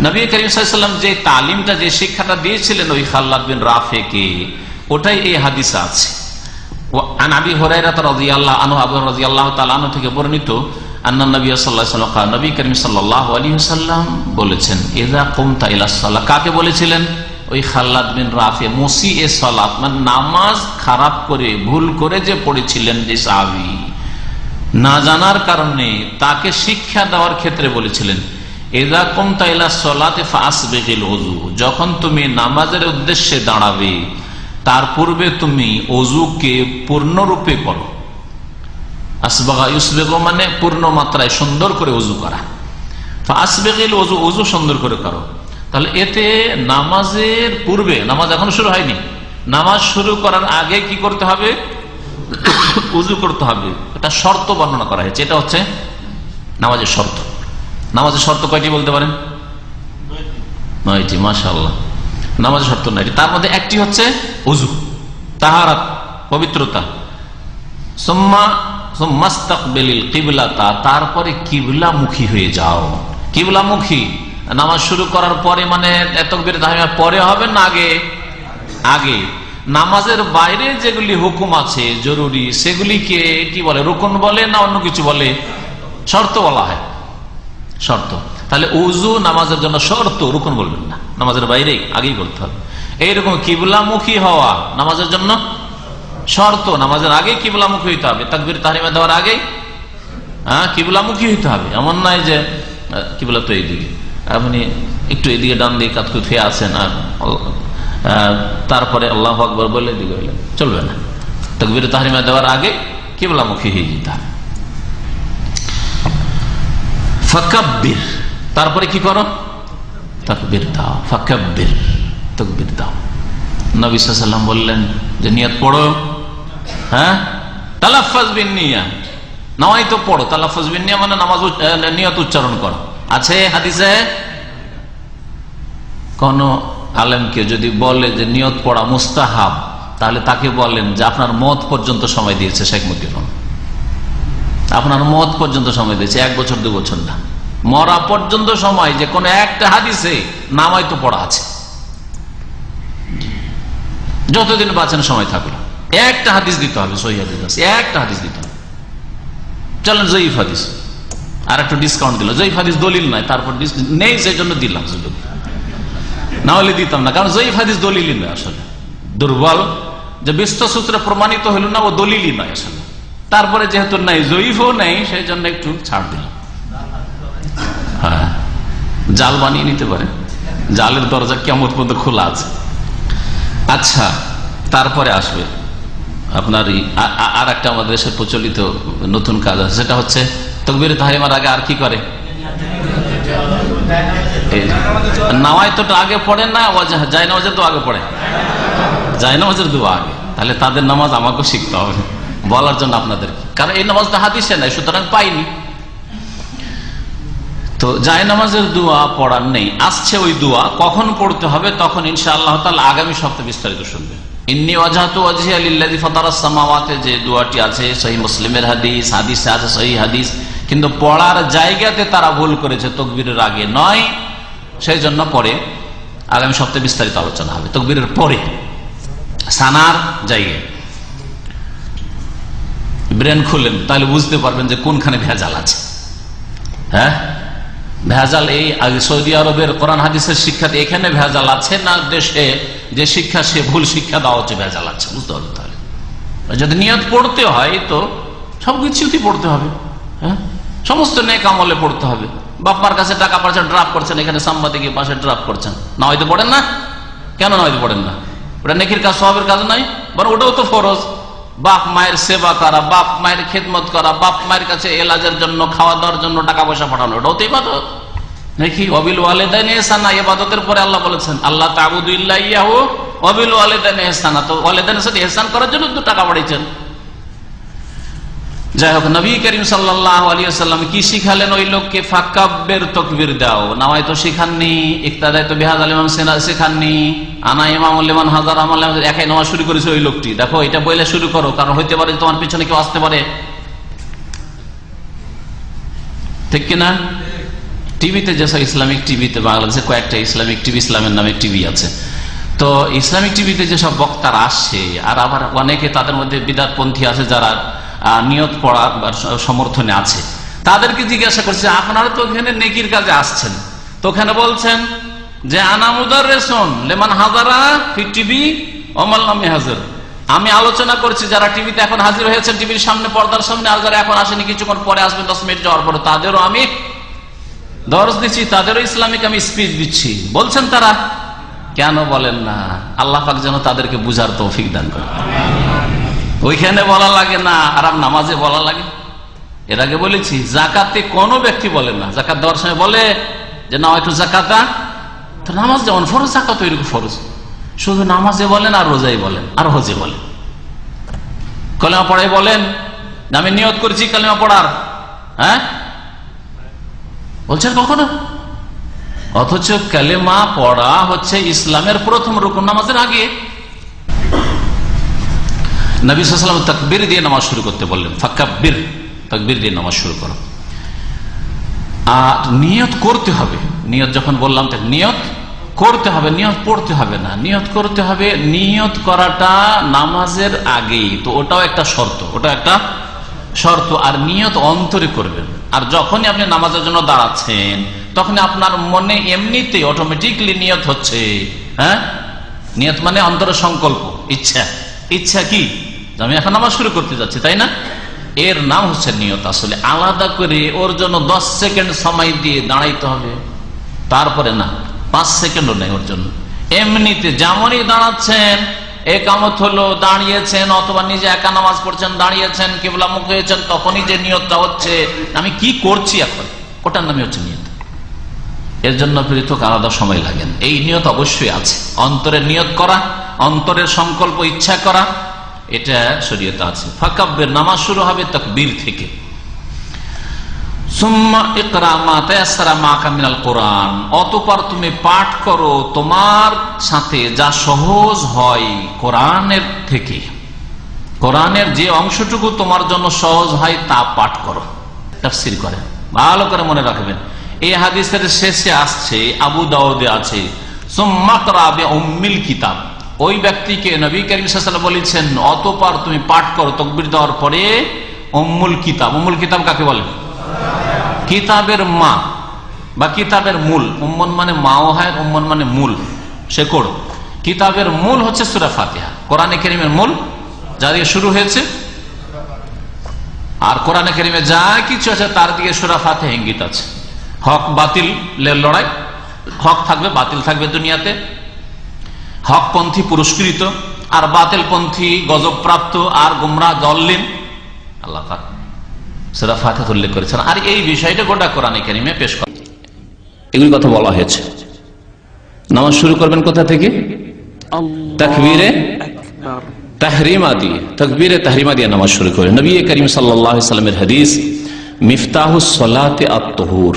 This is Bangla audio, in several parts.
নবী করিমসাল্লাম যে তালিমটা, যে শিক্ষাটা দিয়েছিলেন ওই খাল্লাদ বিন রাফেকে, ওটাই এই হাদিস আছে। আন আবি হরাইরা থেকে নবী করিম বলেছেন কুমতা ইলা কাকে বলেছিলেন? ওই খাল্লাদ বিন রাফে এ মানে নামাজ খারাপ করে, ভুল করে যে পড়েছিলেন যে সাহাবি। না জানার কারণে তাকে শিক্ষা দেওয়ার ক্ষেত্রে বলেছিলেন। এদা কমতা ইলা সলাতে ফাস বেগিল অজু যখন তুমি নামাজের উদ্দেশ্যে দাঁড়াবে, তার পূর্বে তুমি অজুকে পূর্ণরূপে করো আসবাগা ইউসবেগ মানে পূর্ণ মাত্রায় সুন্দর করে অজু করা। আসবেগিল অজু অজু সুন্দর করে করো। তাহলে এতে নামাজের পূর্বে, নামাজ এখন শুরু হয়নি, নামাজ শুরু করার আগে কি করতে হবে? উজু করতে হবে। এটা শর্ত বর্ণনা করা হয়েছে। এটা হচ্ছে নামাজের শর্ত। নামাজের শর্ত কয়টি বলতে পারেন? নয়টি মাশাল্লাহ নামাজের শর্ত নয়টি। তার মধ্যে একটি হচ্ছে উজু তাহারাত, পবিত্রতা। সোম্মা তারপরে কিবলামুখী হয়ে যাও। কিবলামুখী। নামাজ শুরু করার পরে মানে তাহমিমার পরে হবে না আগে? আগে। নামাজের বাইরে যেগুলি হুকুম আছে, জরুরি, সেগুলিকে কি বলে? রুকন বলে না অন্য কিছু বলে? শর্ত বলা হয়। শর্ত। তাহলে উজু নামাজের জন্য শর্ত, রুকন বলবেন না। নামাজের বাইরে আগেই করতে হবে। এইরকম কিবলামুখী হওয়া নামাজের জন্য শর্ত। নামাজের আগে কিবলামুখী হইতে হবে। তাকবির তাহরিমা দেওয়ার আগে হ্যাঁ কিবলামুখী হইতে হবে। এমন নয় যে কিবলা তো এইদিকে। আপনি একটু এদিকে ডান দিকে কাতকুত হয়ে আসেন আর তারপরে আল্লাহ আকবর বলে দিকে চলবে না। তকবির তাহরিমা দেওয়ার আগে কিবলামুখী হয়ে যেতে হবে। ফকাব্বির। তারপরে কি করো? তকবির দাও, ফকাব্বির, তকবির দাও। নবী বললেন যে, নিয়ত পড়ো। হ্যাঁ? তালাফাজ বিন নিয়া। নামাই তো পড়ো। তালাফাজ বিন নিয়া মানে নামাজ নিয়ত উচ্চারণ করো। আছে হাদিসে? কোন আলেমকে যদি বলে যে, নিয়ত পড়া মুস্তাহাব, তাহলে তাকে বলেন যে, আপনার মত পর্যন্ত সময় দিয়েছে শেখ মুজিবুর আপনার মত পর্যন্ত সময় দিয়েছে, এক বছর, দু বছর না। মরা পর্যন্ত সময় যে কোনো একটা হাদিসে নামাই তো পড়া আছে। যতদিন বাঁচেন সময় থাকল একটা হাদিস দিতে হবে একটা হাদিস দিতে হবে। চলেন, জয়ীফ হাদিস। আর একটু ডিসকাউন্ট দিল। জয়ীফ হাদিস দলিল নয়, তারপর নেই সেই জন্য দিলাম সুযোগ না হলে দিতাম না, কারণ জয়ীফ হাদিস দলিলই নয় আসলে। দুর্বল, যে বিশ্ব সূত্রে প্রমাণিত হইল না, ও দলিলই নয় আসলে। তারপরে যেহেতু নাই, জয়ীফও নেই সেই জন্য একটু ছাড় দিলাম। হ্যাঁ। জাল বানিয়ে নিতে পারে জালের দরজা কেমন পর্যন্ত খোলা আছে। আচ্ছা তারপরে আসবে। আপনার আর একটা আমাদের দেশের প্রচলিত নতুন কাজ আছে, সেটা হচ্ছে তকবির তাহিমার আগে আর কি করে? নামায় তো আগে পড়ে না যায় নামাজের তো আগে পড়ে। যায় দোয়া আগে। তাহলে তাদের নামাজ আমাকেও শিখতে হবে। বলার জন্য আপনাদের। কারণ এই নামাজটা হাদিসে নাই, সুতরাং পাইনি। তো জায় নামাজের দোয়া পড়ার নেই। আসছে ওই দোয়া, কখন পড়তে হবে তখন ইনশা আল্লাহ তালা আগামী সপ্তাহে বিস্তারিত শুনবে। ইন্নি আল্লাদি ফতারাতে যে দোয়াটি আছে সহি মুসলিমের হাদিস, হাদিসে আছে সহি হাদিস, কিন্তু পড়ার জায়গাতে তারা ভুল করেছে, তকবীরের আগে নয় সেই জন্য পরে আগামী সপ্তাহে বিস্তারিত আলোচনা হবে, তকবীরের পরে। সানার জায়গায়। ব্রেন খুললেন, তাহলে বুঝতে পারবেন যে কোনখানে ভেজাল আছে। হ্যাঁ? ভেজাল এই সৌদি আরবের কোরআন হাদিসের শিক্ষাতে এখানে ভেজাল আছে না দেশে? যে শিক্ষা, সে ভুল শিক্ষা দেওয়া হচ্ছে, ভেজাল আছে, বুঝতে হবে তাহলে? যদি নিয়ত পড়তে হয় তো সবকিছুতেই পড়তে হবে। হ্যাঁ? সমস্ত নেক আমলে পড়তে হবে। বাপ্পার কাছে টাকা পয়সা ড্রাফ করছেন, এখানে সাংবাদিকের পাশে ড্রাফ করছেন। না হয়তো পড়েন না? কেন না হয়তো পড়েন না? ওটা নেকির কাজ সবের কাজ নয়, বরং ওটাও তো ফরজ। বাপ মায়ের সেবা করা, বাপ মায়ের খেদমত করা, বাপ মায়ের কাছে এলাজের জন্য, খাওয়া দাওয়ার জন্য টাকা পয়সা পাঠানো, এটা হতেই ইবাদত নাকি অবিল ওয়ালেদান এহসানা, ইবাদতের পরে আল্লাহ বলেছেন, আল্লাহ তাবুদুল্লাহ ইয়াহু অবিল ওয়ালেদান এহসানা। তো ওয়ালেদানের সাথে এহসান করার জন্য তো টাকা পাঠিয়েছেন। যাই হোক নবী করিম আলিয়াল্লাম কি শিখালেন ওই লোককে? ফাকাব্যের তকবির দাও। নামাই তো শিখাননি, ইকতাদায় তো বেহাজ আলিমাম শেখাননি, আনা ইমাম উল্লেমান হাজার আমল একাই নামাজ শুরু করেছে ওই লোকটি। দেখো, এটা বইলে শুরু করো, কারণ হইতে পারে তোমার পিছনে কেউ আসতে পারে। ঠিক কিনা টিভিতে যেসব ইসলামিক টিভিতে, বাংলাদেশে কয়েকটা ইসলামিক টিভি, ইসলামের নামে টিভি আছে। তো ইসলামিক টিভিতে যেসব বক্তারা আসছে আর আবার অনেকে তাদের মধ্যে বিদাতপন্থী আছে যারা নিয়ত পড়ার বা সমর্থনে আছে। তাদেরকে জিজ্ঞাসা করছে, আপনারা তো ওখানে নেকির কাজে আসছেন। তো ওখানে বলছেন যে আনামুদার রেশন লেমান হাজারা টিভি অমাল্লামি হাজার আমি আলোচনা করছি, যারা টিভিতে এখন হাজির হয়েছেন, টিভির সামনে, পর্দার সামনে, আর যারা এখন আসেনি, কিছুক্ষণ পরে আসবেন, দশ মিনিট যাওয়ার পরে তাদেরও আমি দরজ দিচ্ছি, তাদেরও ইসলামিক আমি স্পিচ দিচ্ছি। বলছেন তারা, কেন বলেন না? আল্লাহ যেন তাদেরকে বুঝার তৌফিক দান করে ওইখানে বলা লাগে না আর আম নামাজে বলা লাগে। এর আগে বলেছি, জাকাতে কোনো ব্যক্তি বলে না। জাকাত দেওয়ার সময় বলে যে না একটু জাকাতা তো নামাজ যেমন ফরজ জাকাত ওইরকম ফরজ। শুধু নামাজে বলেন আর রোজাই বলেন, আর হজে বলেন। কলেমা পড়াই বলেন আমি নিয়ত করেছি কালেমা পড়ার। হ্যাঁ? বলছেন কখনো? অথচ কালেমা পড়া হচ্ছে ইসলামের প্রথম রুকুন নামাজের আগে। নবী সাল্লাম তকবির দিয়ে নামাজ শুরু করতে বললেন ফাক্কাব্বির তকবির দিয়ে নামাজ শুরু করো। আর নিয়ত করতে হবে। নিয়ত যখন বললাম তো নিয়ত করতে হবে, নিয়ত পড়তে হবে না। নিয়ত করতে হবে, নিয়ত করাটা নামাজের আগেই। তো ওটাও একটা শর্ত, ওটা একটা শর্ত। আর নিয়ত অন্তরে করবেন। আর যখনই আপনি নামাজের জন্য দাঁড়াচ্ছেন তখন আপনার মনে এমনিতে অটোমেটিকলি নিয়ত হচ্ছে। হ্যাঁ? নিয়ত মানে অন্তরের সংকল্প, ইচ্ছা। ইচ্ছা কি? আমি এখন নামাজ শুরু করতে যাচ্ছি, তাই না? এর নাম হচ্ছে নিয়ত আসলে। আলাদা করে ওর জন্য দশ সেকেন্ড সময় দিয়ে দাঁড়াইতে হবে। তারপরে না, পাঁচ সেকেন্ডও নেই ওর জন্য। এমনিতে যেমনই দাঁড়াচ্ছেন, একামত হলো দাঁড়িয়েছেন, অথবা নিজে একা নামাজ পড়ছেন, দাঁড়িয়েছেন, কেবলা মুখ হয়েছেন, তখনই যে নিয়তটা হচ্ছে। আমি কি করছি এখন? ওটার নামই হচ্ছে নিয়ত। এর জন্য পৃথক আলাদা সময় লাগেন এই নিয়ত অবশ্যই আছে। অন্তরের নিয়ত করা, অন্তরের সংকল্প ইচ্ছা করা এটা শরীয়তে আছে। ফাকাব্যের নামাজ শুরু হবে তকবীর থেকে। তুমি পাঠ করো তোমার সাথে যা সহজ হয় থেকে। কোরআনের যে অংশটুকু তোমার জন্য সহজ হয় তা পাঠ করো। করে। ভালো করে মনে রাখবেন। এই হাদিসের শেষে আসছে, আবু দাউদে আছে, সুম্মা ইকরা বিউম্মিল কিতাব। ওই ব্যক্তিকে নবী করিম বলেছেন, অতঃপর তুমি পাঠ করো, তকবির দেওয়ার পরে উম্মুল কিতাব। উম্মুল কিতাব কাকে বলেন কিতাবের মা বা কিতাবের মূল। উম্মন মানে মাও হয় উম্মন মানে মূল। শেকড় কিতাবের মূল হচ্ছে সুরা ফাতিহা। কোরআনে কেরিমের মূল যা দিয়ে শুরু হয়েছে। আর কোরআনে কেরিমে যা কিছু আছে তার দিকে সুরা ফাতে ইঙ্গিত আছে। হক বাতিল লড়াই। হক থাকবে, বাতিল থাকবে দুনিয়াতে। হকপন্থী পুরস্কৃত আর বাতিল পন্থী গজবপ্রাপ্ত আর গুমরা দল্লিন আল্লাহ সেটা ফাতে উল্লেখ করেছেন। আর এই বিষয়টা গোটা কোরআনে কারিমে পেশ করা। এগুলি কথা বলা হয়েছে। নামাজ শুরু করবেন কোথা থেকে? তাকবীরে তাহরিমা দিয়ে। তকবীরে তাহরিমা দিয়ে নামাজ শুরু নবী করিম সাল্লামের হাদিস আত্মহুর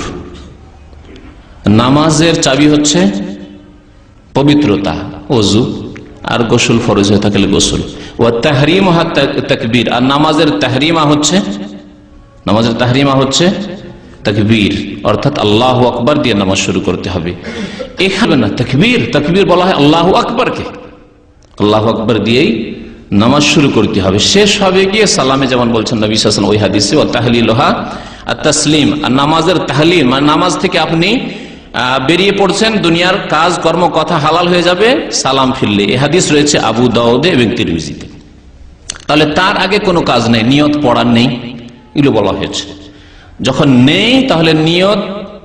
নামাজের চাবি হচ্ছে পবিত্রতা। অজু আর গোসল ফরজ হয়ে থাকলে গোসল। ও তাহরিম তকবীর। আর নামাজের তাহরিমা হচ্ছে নামাজের তাহরিমা হচ্ছে তকবীর। অর্থাৎ আল্লাহ আকবর দিয়ে নামাজ শুরু করতে হবে। এখানে না তকবীর। তকবীর বলা হয় আল্লাহ আকবরকে। আল্লাহ আকবর দিয়েই নামাজ শুরু করতে হবে। শেষ হবে গিয়ে সালামে যেমন বলছেন নবী হাসান ওই হাদিসে ও তাহলিলোহা আর তসলিম আর নামাজের তাহলিম মানে নামাজ থেকে আপনি বেরিয়ে পড়ছেন, দুনিয়ার কাজ, কর্ম, কথা হালাল হয়ে যাবে, সালাম ফিরলে। এ হাদিস রয়েছে আবু দাউদে এবং তিরমিজিতে। তাহলে তার আগে কোনো কাজ নেই, নিয়ত পড়ার নেই, এগুলো বলা হয়েছে। যখন নেই, তাহলে নিয়ত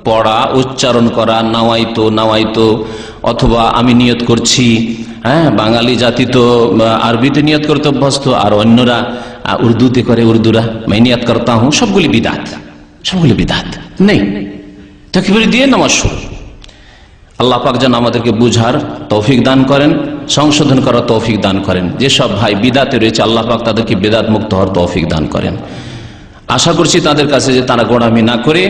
পড়া, উচ্চারণ করা, নাওয়াইতো নাওয়াইতো, অথবা আমি নিয়ত করছি হ্যাঁ বাঙালি জাতি তো আরবিতে নিয়ত করতে অভ্যস্ত, আর অন্যরা উর্দুতে করে উর্দুরা মাই নিয়ত করতা হুঁ সবগুলি বিদাত সবগুলি বিদাত, নেই। তকবির দিয়ে নামাজ শুরু আল্লাহ পাক যেন আমাদেরকে বুঝার তৌফিক দান করেন, সংশোধন করার তৌফিক দান করেন। যেসব ভাই বিদাতে রয়েছে, আল্লাহ পাক তাদেরকে বেদাত মুক্ত হওয়ার তৌফিক দান করেন। আশা করছি তাদের কাছে যে তারা গোড়ামি না করে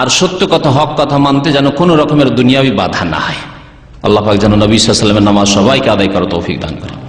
আর সত্য কথা, হক কথা মানতে যেন কোনো রকমের দুনিয়াবি বাধা না হয়। আল্লাহ পাক যেন নবী সাল্লামের নামাজ সবাইকে আদায় করার তৌফিক দান করেন।